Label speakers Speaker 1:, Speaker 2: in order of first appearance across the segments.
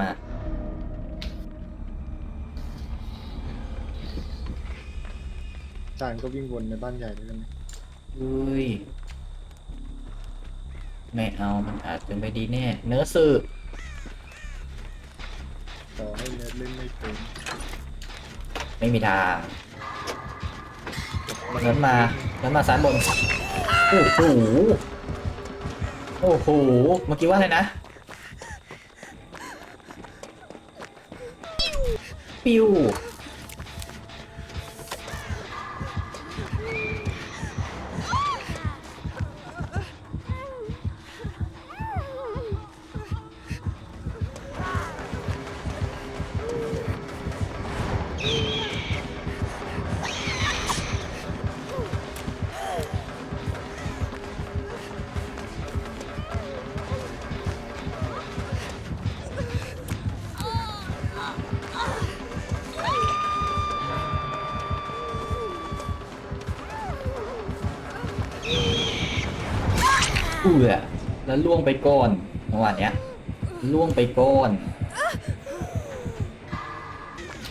Speaker 1: มา
Speaker 2: จานก็วิ่งวนในบ้านใหญ่ด้วยกันไหม
Speaker 1: อุ้ย ไม่เอา มันอาจจะไม่ดีแน่ เนื้อสื่อ
Speaker 2: ต่อให้เน็ตเล่นไม่เป็น
Speaker 1: ไม่มีทางนั้นมานั้นมาซ้ายบน โอ้โห โอ้โห เมื่อกี้ว่าอะไรนะ 比武。 เอือแล้วล่วงไปก้อนเมื่อวานเนี้ยล่วงไปก้อน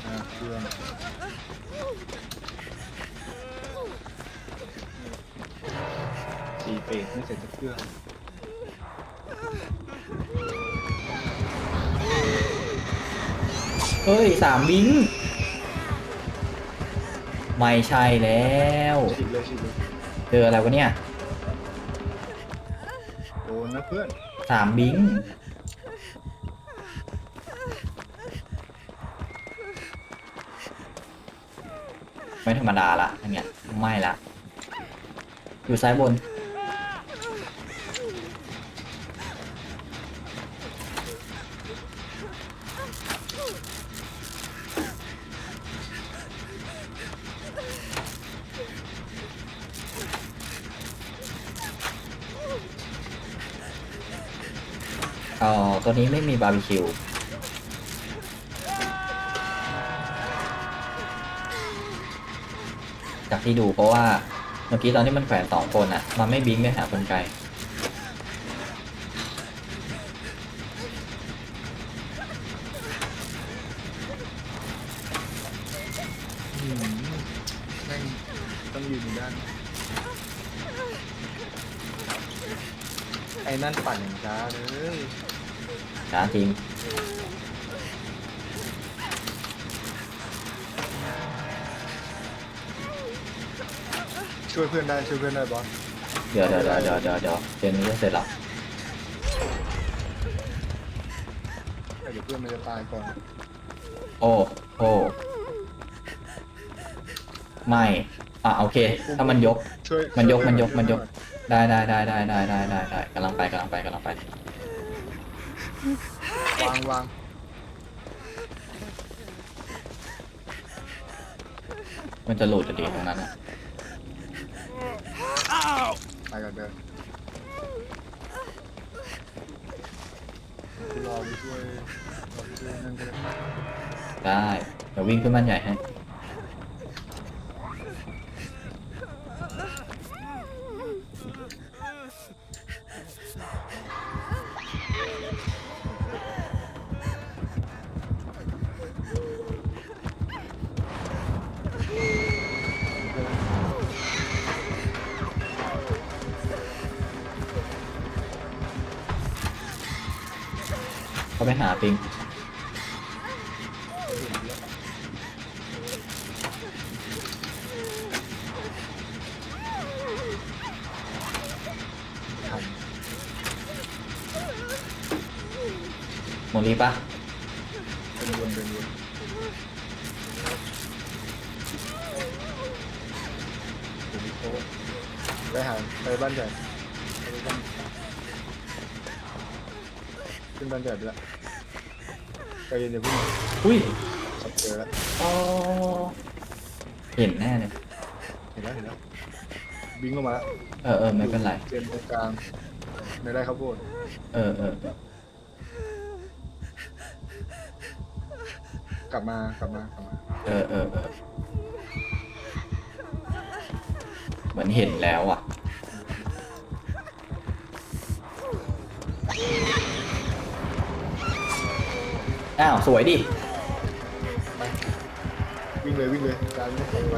Speaker 2: อ่าเครื่องสี่เปรตไม่เสร็จสักเครื่อง
Speaker 1: เฮ้ยสามวิงไม่ใช่แล้ว
Speaker 2: ฉีดเลยฉีดเลย
Speaker 1: เจออะไรวะเนี่ย
Speaker 2: โดนนะเพื่อน
Speaker 1: สามบิงไม่ธรรมดาละอันเนี้ยไม่ละ อยู่ซ้ายบน อ๋อตัวนี้ไม่มีบาร์บีคิวจากที่ดูเพราะว่าเมื่อกี้ตอนที่มันแขวนสองคนอะมันไม่บิงไปหาคนไกล
Speaker 2: ต้องยืนอยู่ด้าน ไอ้นั่นปั่นอย่างช้าเลย
Speaker 1: ช้าจริง
Speaker 2: ช่วยเพื่อนได้ช่วยเพื่อนได้บอส
Speaker 1: เดี๋ยวเดี๋ยวเดี๋ยวเดี๋ยวเดี๋ยวเดี๋ยวเกมนี้จะเสร็จแล้ว
Speaker 2: เดี๋ยวเพื่อนมันจะตายก่อน
Speaker 1: โอ้โอ้ไม่อะโอเค ถ้ามันยก
Speaker 2: ช่วย
Speaker 1: มันยก
Speaker 2: ช่ว
Speaker 1: มันยก
Speaker 2: เพื่อ
Speaker 1: มันยก ได้ได้ได้ได้ได้ได้ได้ได้กำลังไปกำลังไปกำลังไป
Speaker 2: วางวาง
Speaker 1: มันจะหลุดจะดีตรงนั้นอะ
Speaker 2: ไปก่อนเดินรอไปช่วยรอไปช่วยนั่นก็ได้
Speaker 1: ได้เดี๋ยววิ่งขึ้นบ้านใหญ่ให้ ไปหาปิง
Speaker 2: ทัน
Speaker 1: โมลีปะ
Speaker 2: เป็นวนเป็นวนเดี๋ยวมีโต๊ะไปหาไปบ้านใหญ่ไปบ้าน ขึ้นบ้านใหญ่ไปแล้วใจเย็นเดี๋ยวเพิ่ง
Speaker 1: อุ้ย
Speaker 2: สับเจอแล้ว
Speaker 1: อ๋อเห็นแน่เลย
Speaker 2: เห็นแล้วเห็นแล้ววิ่งออกมาแล้ว
Speaker 1: เออเออไม่เป็นไร
Speaker 2: เจนตรงกลางไม่ได้ข้าวโพด
Speaker 1: เออเออเออก
Speaker 2: ลับมากลับมากลับมา
Speaker 1: เออเออเออเหมือนเห็นแล้วอะ อ้าว สวยดิ
Speaker 2: วิ่งเลยวิ่งเลยจานไม่ต้องไป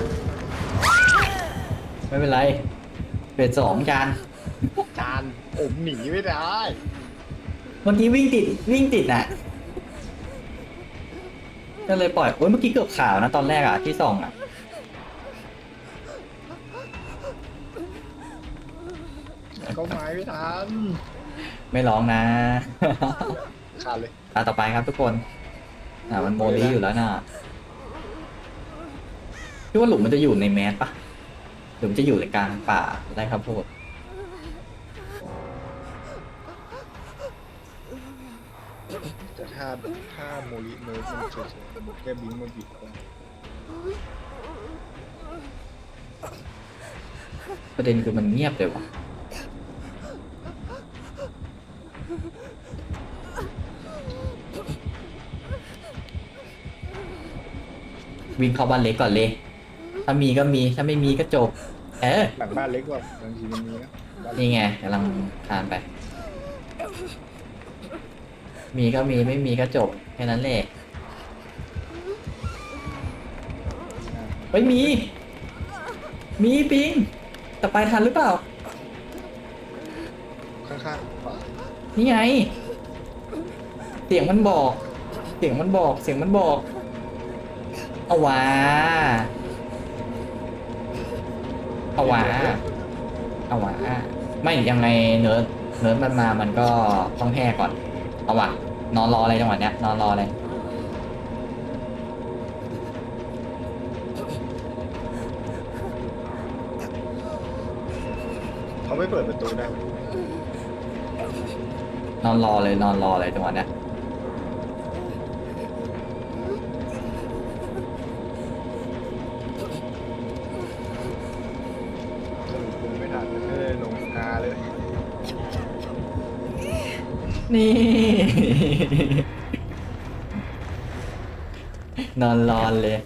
Speaker 1: ไม่เป็นไรเฟสสองจาน
Speaker 2: จานผมหนีไม่ได้
Speaker 1: เมื่อกี้วิ่งติดวิ่งติดน่ะ ก็เลยปล่อยโอ้ยเมื่อกี้เกือบขาวนะตอนแรกอะที่ส่องอะ
Speaker 2: เขาไม้ไม่ทัน
Speaker 1: ไม่ร้องนะ
Speaker 2: ขาดเลย
Speaker 1: ตาต่อไปครับทุกคน อ่ามันโมลีอยู่แล้วน่ะคิดว่าหลุมมันจะอยู่ในแมสปะหรือมันจะอยู่ในกลางป่าได้ครับพูด
Speaker 2: แต่ถ้าถ้าโมลิเนิร์ฟมันเฉยๆมันแค่บิงมาบิดก็
Speaker 1: ประเด็นคือมันเงียบเลยวะ วิ่งเข้าบ้านเล็กก่อนเลย ถ้ามีก็มีถ้าไม่มีก็จบ เออ
Speaker 2: หลังบ้านเล็กกว่าบางทีมันมีนะบ้าน
Speaker 1: นี่ไงกำลังทานไป มีก็มีไม่มีก็จบแค่นั้นแหละเฮ้ยมี มีปิงแต่ไปทันหรือเปล่า
Speaker 2: ข้างๆขวา
Speaker 1: นี่ไง เสียงมันบอก เสียงมันบอก เสียงมันบอก เอาวะเอาวะเอาวะไม่ยังไงเนิร์ดเนิร์ดมันมามันก็ต้องแพ้ก่อนเอาวะนอนรออะไรจังหวะเนี้ยนอนรอเลย
Speaker 2: เขาไม่เปิดประตูได้
Speaker 1: นอนรอเลยนอนรอเลยจังหวะเนี้ย
Speaker 2: นี่
Speaker 1: นอนรอนเลย